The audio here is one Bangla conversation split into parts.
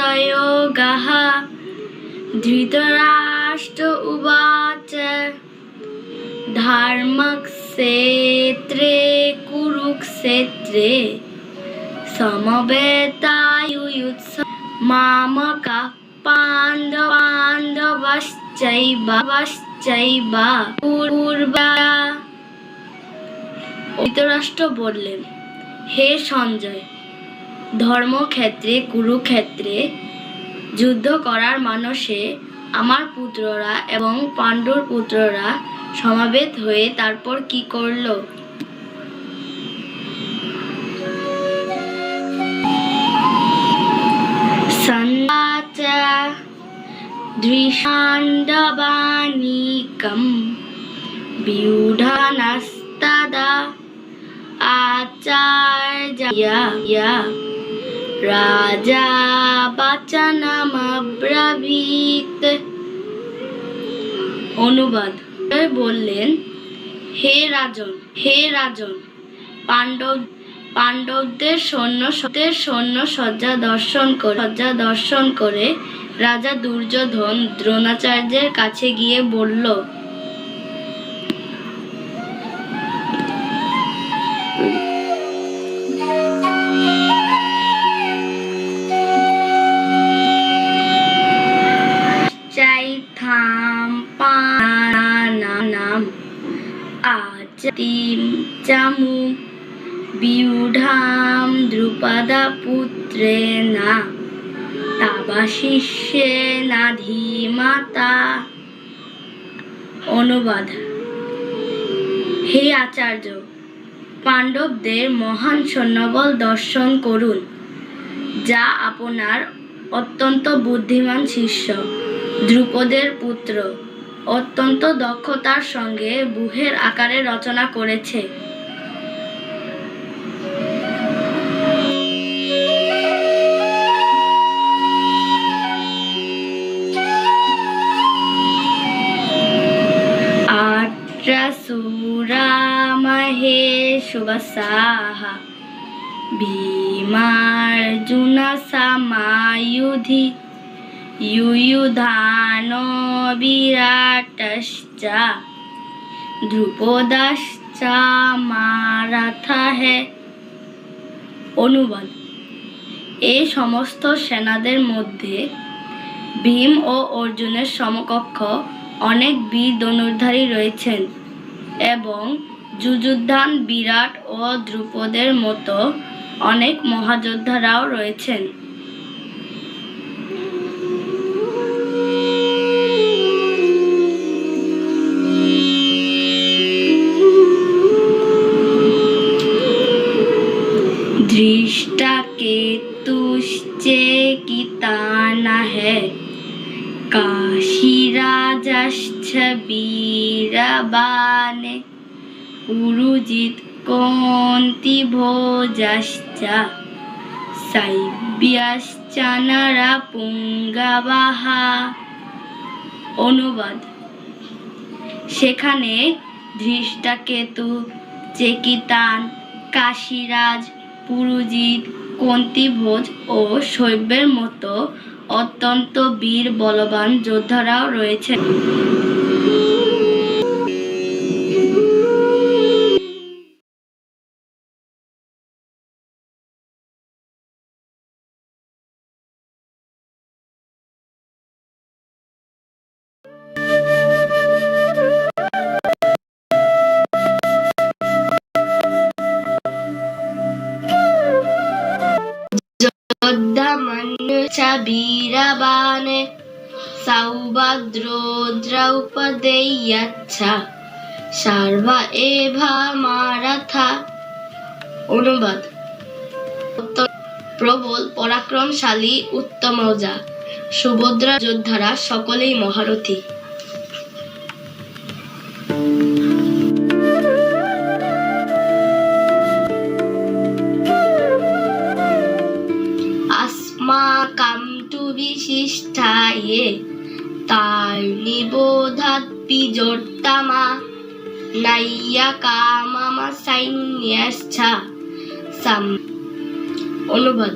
উদয়োগাহ ধৃতরাষ্ট্র উবাচ ধর্মক্ষেত্রে কুরুক্ষেত্রে সমবেতায়ুয়ুৎস মামকা পাণ্ডবাণ্ডবশ্চৈবশ্চৈবা পূর্বা ধৃতরাষ্ট্র বললেন হে সঞ্জয় ধর্মক্ষেত্রে, কুরুক্ষেত্রে যুদ্ধ করার মানসে আমার পুত্ররা এবং পাণ্ডুর পুত্ররা সমাবেত হয়ে তারপর কি করল? দৃশাণ্ডবাণিকম বিউঢানস্তদা আচার্য। রাজা বাচনমব্রবীত অনুবাদ। বললেন, হে রাজন হে রাজন, পাণ্ডব, পাণ্ডবদের সৈন্য সৈন্য সজ্জা দর্শন করে সজ্জা দর্শন করে রাজা দুর্যোধন দ্রোণাচার্যের কাছে গিয়ে বলল চাইথাম পানানাম আচতিম চামু বিউঢাম দ্রুপদা পুত্রেনা তাবা শিষ্যে শিষ্যেনা ধীমাতা অনুবাদ হে আচার্য, পাণ্ডবদের মহান সৈন্যবল দর্শন করুন, যা আপনার অত্যন্ত বুদ্ধিমান শিষ্য। দ্রুপদের পুত্র। অত্যন্ত দক্ষতার সঙ্গে বুহের আকারে রচনা করেছে। শুভসাহ ভীমার্জুন সামায়ুধি युयुधान विराटश्च ধ্রুপদাশ্চ মারাথা হে অনুবাদ এই সমস্ত সেনাদের মধ্যে ভীম ও অর্জুনের সমকক্ষ অনেক বীর ধনুর্ধারী রয়েছেন এবং যুযুদ্ধান বিরাট ও দ্রুপদের মতো অনেক মহাযোদ্ধারাও রয়েছেন दृष्टकेतुश्चेकितान है काशीराजश्च वीरबान पुरुजित् कौन्तिभोजश्च शैब्यश्च নরপুঙ্গবাহ অনুবাদ সেখানে ধৃষ্টাকেতু চেকিতান কাশীরাজ পুরুজিৎ কন্তিভোজ ও শৈব্যের মতো অত্যন্ত বীর বলবান যোদ্ধারাও রয়েছেন। সর্ব এভা মারাথা অনুবাদ প্রবল পরাক্রমশালী উত্তমজা সুভদ্রা যোদ্ধারা সকলেই মহারথী। প্রতিষ্ঠায়ে তার নিবোধাত নাইয়া কামামা সাম অনুবাদ।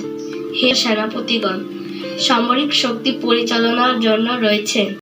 হে সেনাপতিগণ সামরিক শক্তি পরিচালনার জন্য রয়েছে।